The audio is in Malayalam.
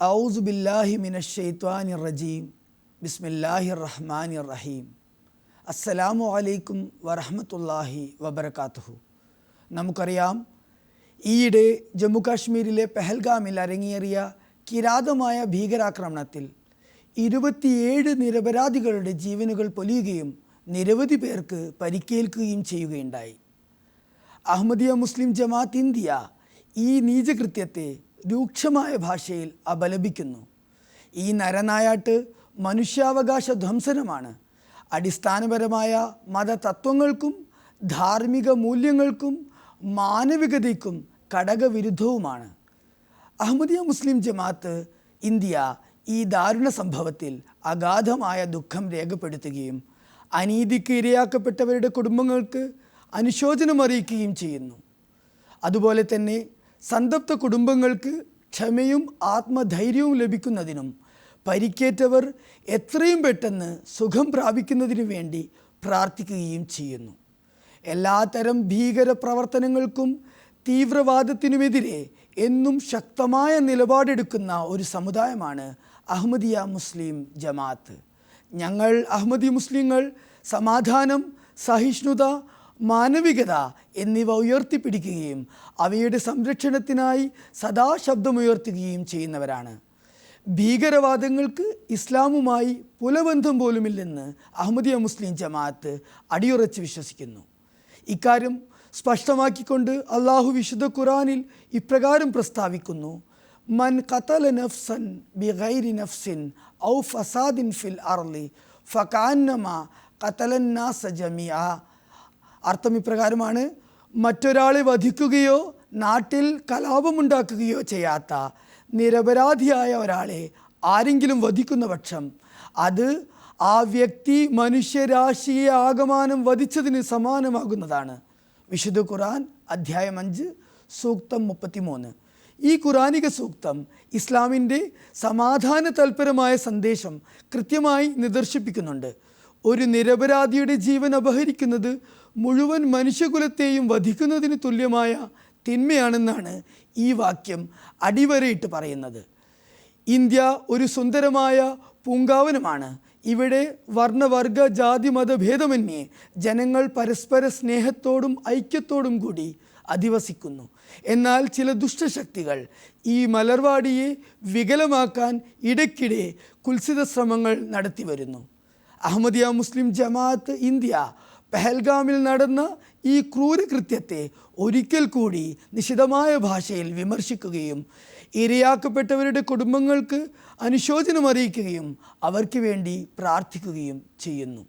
ഔസ് ബില്ലാഹി മിനഷെയ്ത്വാനി റജീം ബിസ്മില്ലാഹി റഹ്മാനി റഹീം അസ്സലാമു അലൈക്കും വറഹമത്തല്ലാഹി വബർക്കാത്തുഹു നമുക്കറിയാം ഈയിടെ ജമ്മു കാശ്മീരിലെ പെഹൽഗാമിൽ അരങ്ങേറിയ കിരാതമായ ഭീകരാക്രമണത്തിൽ ഇരുപത്തിയേഴ് നിരപരാധികളുടെ ജീവനുകൾ പൊലിയുകയും നിരവധി പേർക്ക് പരിക്കേൽക്കുകയും ചെയ്യുകയുണ്ടായി. അഹമ്മദിയ മുസ്ലിം ജമാഅത്ത് ഇന്ത്യ ഈ നീചകൃത്യത്തെ രൂക്ഷമായ ഭാഷയിൽ അപലപിക്കുന്നു. ഈ നരനായാട്ട് മനുഷ്യാവകാശ ധ്വംസനമാണ്. അടിസ്ഥാനപരമായ മതതത്വങ്ങൾക്കും ധാർമ്മിക മൂല്യങ്ങൾക്കും മാനവികതയ്ക്കും ഘടകവിരുദ്ധവുമാണ് അഹമ്മദിയ മുസ്ലിം ജമാഅത്ത് ഇന്ത്യ ഈ ദാരുണ സംഭവത്തിൽ അഗാധമായ ദുഃഖം രേഖപ്പെടുത്തുകയും അനീതിക്ക് ഇരയാക്കപ്പെട്ടവരുടെ കുടുംബങ്ങൾക്ക് അനുശോചനം അറിയിക്കുകയും ചെയ്യുന്നു. അതുപോലെ തന്നെ സന്തപ്ത കുടുംബങ്ങൾക്ക് ക്ഷമയും ആത്മധൈര്യവും ലഭിക്കുന്നതിനും പരിക്കേറ്റവർ എത്രയും പെട്ടെന്ന് സുഖം പ്രാപിക്കുന്നതിനു വേണ്ടി പ്രാർത്ഥിക്കുകയും ചെയ്യുന്നു. എല്ലാത്തരം ഭീകര പ്രവർത്തനങ്ങൾക്കും തീവ്രവാദത്തിനുമെതിരെ എന്നും ശക്തമായ നിലപാടെടുക്കുന്ന ഒരു സമുദായമാണ് അഹമ്മദിയ മുസ്ലിം ജമാഅത്ത്. ഞങ്ങൾ അഹമ്മദി മുസ്ലിങ്ങൾ സമാധാനം സഹിഷ്ണുത മാനവികത എന്നിവ ഉയർത്തിപ്പിടിക്കുകയും അവയുടെ സംരക്ഷണത്തിനായി സദാ ശബ്ദമുയർത്തുകയും ചെയ്യുന്നവരാണ്. ഭീകരവാദങ്ങൾക്ക് ഇസ്ലാമുമായി പുലബന്ധം പോലുമില്ലെന്ന് അഹമ്മദിയ മുസ്ലിം ജമാഅത്ത് അടിയുറച്ച് വിശ്വസിക്കുന്നു. ഇക്കാര്യം സ്പഷ്ടമാക്കിക്കൊണ്ട് അള്ളാഹു വിശുദ്ധ ഖുറാനിൽ ഇപ്രകാരം പ്രസ്താവിക്കുന്നു. മൻ ഖതല നഫ്സൻ ബിഗൈരി നഫ്സിൻ ഔ ഫസാദിൻ ഫിൽ അർലി ഫകാന്നമ കത്തലന്നാസ ജമിയ അർത്ഥം ഇപ്രകാരമാണ് മറ്റൊരാളെ വധിക്കുകയോ നാട്ടിൽ കലാപമുണ്ടാക്കുകയോ ചെയ്യാത്ത നിരപരാധിയായ ഒരാളെ ആരെങ്കിലും വധിക്കുന്ന പക്ഷം അത് ആ വ്യക്തി മനുഷ്യരാശിയെ ആകമാനം വധിച്ചതിന് സമാനമാകുന്നതാണ്. വിശുദ്ധ ഖുറാൻ അധ്യായം അഞ്ച് സൂക്തം മുപ്പത്തിമൂന്ന്. ഈ ഖുറാനിക സൂക്തം ഇസ്ലാമിന്റെ സമാധാന തൽപരമായ സന്ദേശം കൃത്യമായി നിദർശിപ്പിക്കുന്നുണ്ട്. ഒരു നിരപരാധിയുടെ ജീവൻ അപഹരിക്കുന്നത് മുഴുവൻ മനുഷ്യകുലത്തെയും വധിക്കുന്നതിന് തുല്യമായ തിന്മയാണെന്നാണ് ഈ വാക്യം അടിവരയിട്ട് പറയുന്നത്. ഇന്ത്യ ഒരു സുന്ദരമായ പൂങ്കാവനമാണ്. ഇവിടെ വർണവർഗ ജാതി മതഭേദമന്യേ ജനങ്ങൾ പരസ്പര സ്നേഹത്തോടും ഐക്യത്തോടും കൂടി അധിവസിക്കുന്നു. എന്നാൽ ചില ദുഷ്ടശക്തികൾ ഈ മലർവാടിയെ വികലമാക്കാൻ ഇടയ്ക്കിടെ കുൽസിത ശ്രമങ്ങൾ നടത്തി വരുന്നു അഹമ്മദിയ മുസ്ലിം ജമാഅത്ത് ഇന്ത്യ പെഹൽഗാമിൽ നടന്ന ഈ ക്രൂരകൃത്യത്തെ ഒരിക്കൽ കൂടി നിശിതമായ ഭാഷയിൽ വിമർശിക്കുകയും ഇരയാക്കപ്പെട്ടവരുടെ കുടുംബങ്ങൾക്ക് അനുശോചനം അറിയിക്കുകയും അവർക്ക് വേണ്ടി പ്രാർത്ഥിക്കുകയും ചെയ്യുന്നു.